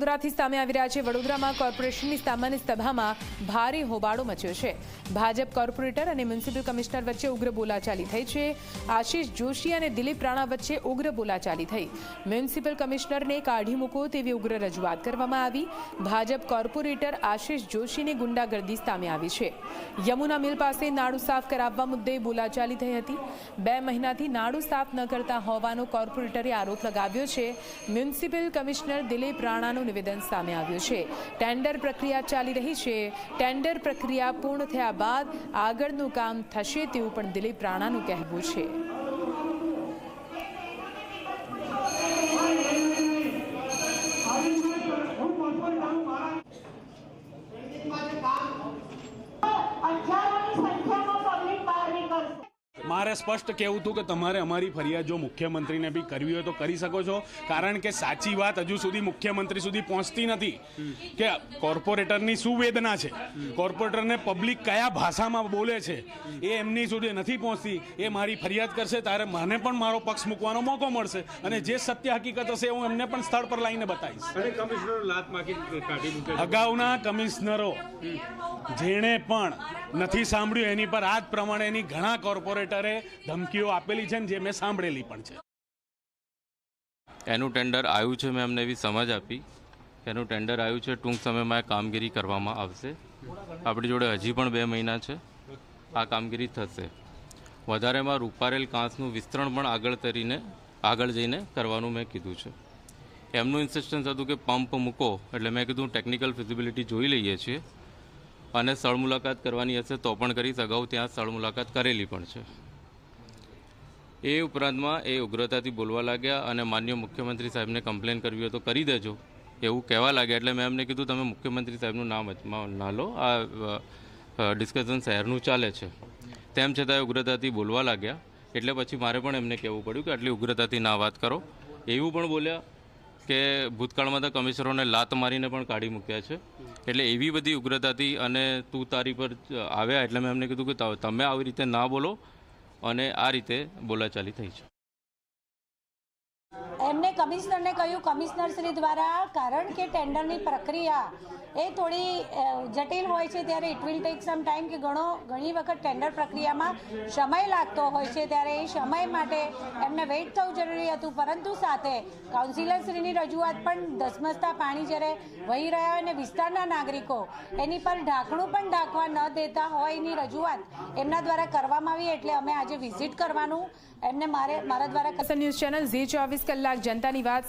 વડોદરાથી સામે આવી રહ્યા છે. વડોદરામાં કોર્પોરેશનની સામાન્ય સભામાં ભારે હોબાળો મચ્યો છે. ભાજપ કોર્પોરેટર અને મ્યુનિસિપલ કમિશનર વચ્ચે ઉગ્ર બોલાચાલી થઈ છે. આશીષ જોશી અને દિલીપ રાણા વચ્ચે ઉગ્ર બોલાચાલી થઈ. મ્યુનિસિપલ કમિશનરને કાઢી મૂકો તેવી ઉગ્ર રજૂઆત કરવામાં આવી. ભાજપ કોર્પોરેટર આશીષ જોશીની ગુંડાગર્દી સામે આવી છે. યમુના મિલ પાસે નાડું સાફ કરાવવા મુદ્દે બોલાચાલી થઈ હતી. બે મહિનાથી નાડું સાફ ન કરતા હોવાનો કોર્પોરેટરે આરોપ લગાવ્યો છે. મ્યુનિસિપલ કમિશનર દિલીપ રાણાનું નિવેદન સામે આવ્યું છે. ટેન્ડર પ્રક્રિયા ચાલી રહી છે. ટેન્ડર પ્રક્રિયા પૂર્ણ થયા બાદ આગળનું કામ થશે તેવું પણ દિલીપ રાણાનું કહેવું છે. મારે સ્પષ્ટ કહેવું હતું કે તમારે અમારી ફરિયાદ જો મુખ્યમંત્રીને બી કરવી હોય તો કરી શકો છો. કારણ કે સાચી વાત હજુ સુધી મુખ્યમંત્રી સુધી પહોંચતી નથી કે કોર્પોરેટરની શું વેદના છે? કોર્પોરેટરને પબ્લિક કયા ભાષામાં બોલે છે? એ એમની સુધી નથી પહોંચતી. એ મારી ફરિયાદ કરશે ત્યારે મને પણ મારો પક્ષ મૂકવાનો મોકો મળશે. અને જે સત્ય હકીકત હશે હું એમને પણ સ્થળ પર લાવીને બતાવીશ. અગાઉના કમિશનરો જેણે પણ નથી સાંભળ્યું એની પર આ જ પ્રમાણેની ઘણા કોર્પોરેટરે ધમકીઓ આપેલી છે જે મેં સાંભળેલી પણ છે. એનું ટેન્ડર આવ્યું છે, મેં અમને એવી સમજ આપી એનું ટેન્ડર આવ્યું છે, ટૂંક સમયમાં કામગીરી કરવામાં આવશે. આપણી જોડે હજી પણ બે મહિના છે, આ કામગીરી થશે. વધારેમાં રૂપારેલ કાંસનું વિસ્તરણ પણ આગળ તરીને, આગળ જઈને કરવાનું મેં કીધું છે. એમનું ઇન્સિસ્ટન્સ હતું કે પંપ મૂકો, એટલે મેં કીધું ટેકનિકલ ફિઝિબિલિટી જોઈ લઈએ છીએ. અને સ્થળ મુલાકાત કરવાની હશે તો પણ કરીશ, અગાઉ ત્યાં સ્થળ મુલાકાત કરેલી પણ છે. એ ઉપરાંતમાં એ ઉગ્રતાથી બોલવા લાગ્યા અને માન્ય મુખ્યમંત્રી સાહેબને કમ્પ્લેન કરવી હોય તો કરી દેજો. એવું કહેવા લાગ્યા. એટલે મેં એમને કીધું, તમે મુખ્યમંત્રી સાહેબનું નામ અજમાવ, ના લો. આ ડિસ્કશન શહેરનું ચાલે છે. તેમ છતાં એ ઉગ્રતાથી બોલવા લાગ્યા. એટલે પછી મારે પણ એમને કહેવું પડ્યું કે આટલી ઉગ્રતાથી ના વાત કરો. એવું પણ બોલ્યા કે ભૂતકાળમાં તો કમિશનરોને લાત મારીને પણ કાઢી મૂક્યા છે. એટલે એવી બધી ઉગ્રતાથી અને તું તારી પર આવ્યા. એટલે મેં એમને કીધું કે તમે આવી રીતે ના બોલો. અને આ રીતે બોલાચાલી થઈ છે. એમને કમિશનરને કહ્યું, કમિશનરશ્રી દ્વારા, કારણ કે ટેન્ડરની પ્રક્રિયા એ થોડી જટિલ હોય છે ત્યારે it will take some time કે ઘણો, ઘણી વખત ટેન્ડર પ્રક્રિયામાં સમય લાગતો હોય છે ત્યારે એ સમય માટે એમને વેઇટ થવું જરૂરી હતું. પરંતુ સાથે કાઉન્સિલરશ્રીની રજૂઆત પણ ધસમસતા પાણી જ્યારે વહી રહ્યા હોય અને વિસ્તારના નાગરિકો, એની પર ઢાંકણું પણ ઢાંકવા ન દેતા હોય એની રજૂઆત એમના દ્વારા કરવામાં આવી. એટલે અમે આજે વિઝિટ કરવાનું. એમને મારે, મારા દ્વારા ન્યૂઝ ચેનલ ઝી ચોવીસ કલાક જનતાની વાત